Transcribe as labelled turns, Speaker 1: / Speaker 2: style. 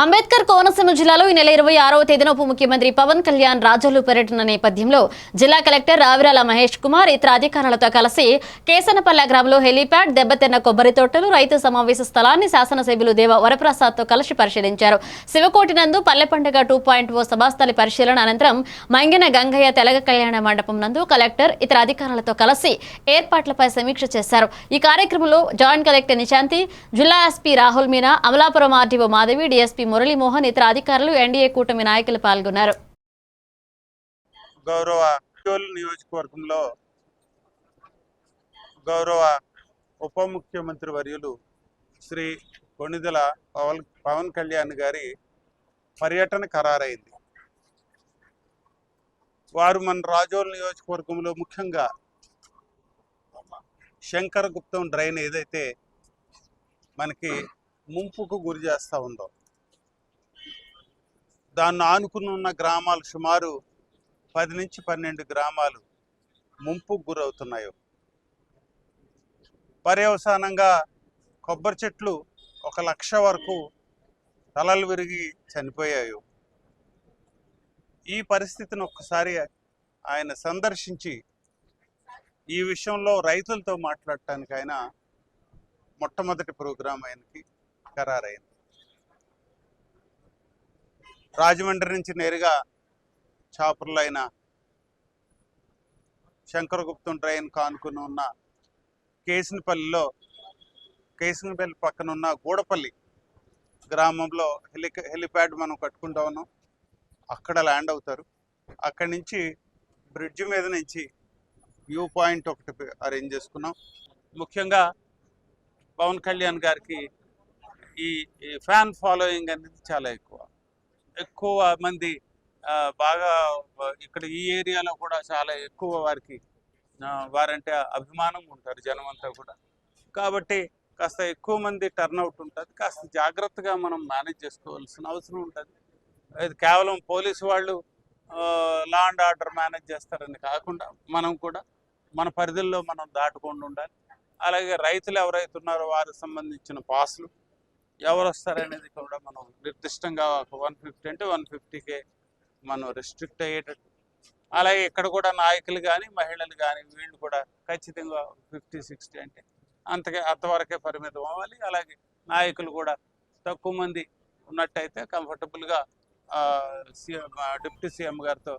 Speaker 1: అంబేద్కర్ కోనసీమ జిల్లాలో ఈ నెల ఇరవై ఆరవ తేదీన ఉప ముఖ్యమంత్రి పవన్ కళ్యాణ్ రాజోలు పర్యటన నేపథ్యంలో జిల్లా కలెక్టర్ రావిరాల మహేష్ కుమార్ ఇతర అధికారులతో కలిసి కేసనపల్లె గ్రామంలో హెలీప్యాడ్ దెబ్బతిన్న కొబ్బరి తోటలు రైతు సమావేశ స్థలాన్ని శాసనసభ్యులు దేవ వరప్రసాద్తో కలిసి పరిశీలించారు. శివకోటి నందు పల్లె పండుగ టూ పాయింట్ ఓ సభాస్థలి పరిశీలన అనంతరం మంగిన గంగయ్య తెలగ కళ్యాణ మండపం నందు కలెక్టర్ ఇతర అధికారులతో కలిసి ఏర్పాట్లపై సమీక్ష చేశారు. ఈ కార్యక్రమంలో జాయింట్ కలెక్టర్ నిశాంతి జిల్లా SP Rahul Meena Amalapuram RDO Madhavi DSP Muralimohan ఇతర అధికారులు ఎన్డీఏ కూటమి నాయకులు పాల్గొన్నారు.
Speaker 2: గౌరవ నియోజకవర్గంలో గౌరవ ఉప ముఖ్యమంత్రి వర్యులు శ్రీ కొణిదల పవన్ పవన్ కళ్యాణ్ గారి పర్యటన ఖరారైంది. వారు మన రాజోల్ నియోజకవర్గంలో ముఖ్యంగా శంకరగుప్తం డ్రైన్ ఏదైతే మనకి ముంపుకు గురి చేస్తూ ఉందో దాన్ని ఆనుకుని ఉన్న గ్రామాలు సుమారు పది నుంచి పన్నెండు గ్రామాలు ముంపుకు గురవుతున్నాయో. పర్యవసానంగా కొబ్బరి చెట్లు ఒక లక్ష వరకు తలలు విరిగి చనిపోయాయి. ఈ పరిస్థితిని ఒక్కసారి ఆయన సందర్శించి ఈ విషయంలో రైతులతో మాట్లాడటానికి ఆయన మొట్టమొదటి ప్రోగ్రాం ఆయనకి ఖరారైంది. రాజమండ్రి నుంచి నేరుగా చాపర్లైన శంకరగుప్తం ట్రైన్ కానుకుని ఉన్న కేసినపల్లిలో కేసినపల్లి పక్కన ఉన్న గూడపల్లి గ్రామంలో హెలి హెలిప్యాడ్ మనం కట్టుకుంటా ఉన్నాం. అక్కడ ల్యాండ్ అవుతారు. అక్కడి నుంచి బ్రిడ్జ్ మీద నుంచి వ్యూ పాయింట్ ఒకటి అరేంజ్ చేసుకున్నాం. ముఖ్యంగా పవన్ కళ్యాణ్ గారికి ఈ ఫ్యాన్ ఫాలోయింగ్ అనేది చాలా ఎక్కువ. ఎక్కువ మంది బాగా ఇక్కడ ఈ ఏరియాలో కూడా చాలా ఎక్కువ వారికి వారంటే అభిమానం ఉంటారు జనం అంతా కూడా. కాబట్టి కాస్త ఎక్కువ మంది టర్న్అవుట్ ఉంటుంది. కాస్త జాగ్రత్తగా మనం మేనేజ్ చేసుకోవాల్సిన అవసరం ఉంటుంది. ఇది కేవలం పోలీసు వాళ్ళు లా అండ్ ఆర్డర్ మేనేజ్ చేస్తారని కాకుండా మనం కూడా మన పరిధుల్లో మనం దాటుకుండా ఉండాలి. అలాగే రైతులు ఎవరైతే ఉన్నారో వారికి సంబంధించిన పాసులు ఎవరు వస్తారనేది కూడా నిర్దిష్టంగా ఒక వన్ ఫిఫ్టీ అంటే వన్ ఫిఫ్టీకే మనం రెస్ట్రిక్ట్ అయ్యేటట్టు. అలాగే ఇక్కడ కూడా నాయకులు కానీ మహిళలు కానీ వీళ్ళు కూడా ఖచ్చితంగా ఫిఫ్టీ సిక్స్టీ అంటే అంతకే అంతవరకే పరిమితం అవ్వాలి. అలాగే నాయకులు కూడా తక్కువ మంది ఉన్నట్టయితే కంఫర్టబుల్గా సీఎం డిప్యూటీ సీఎం గారితో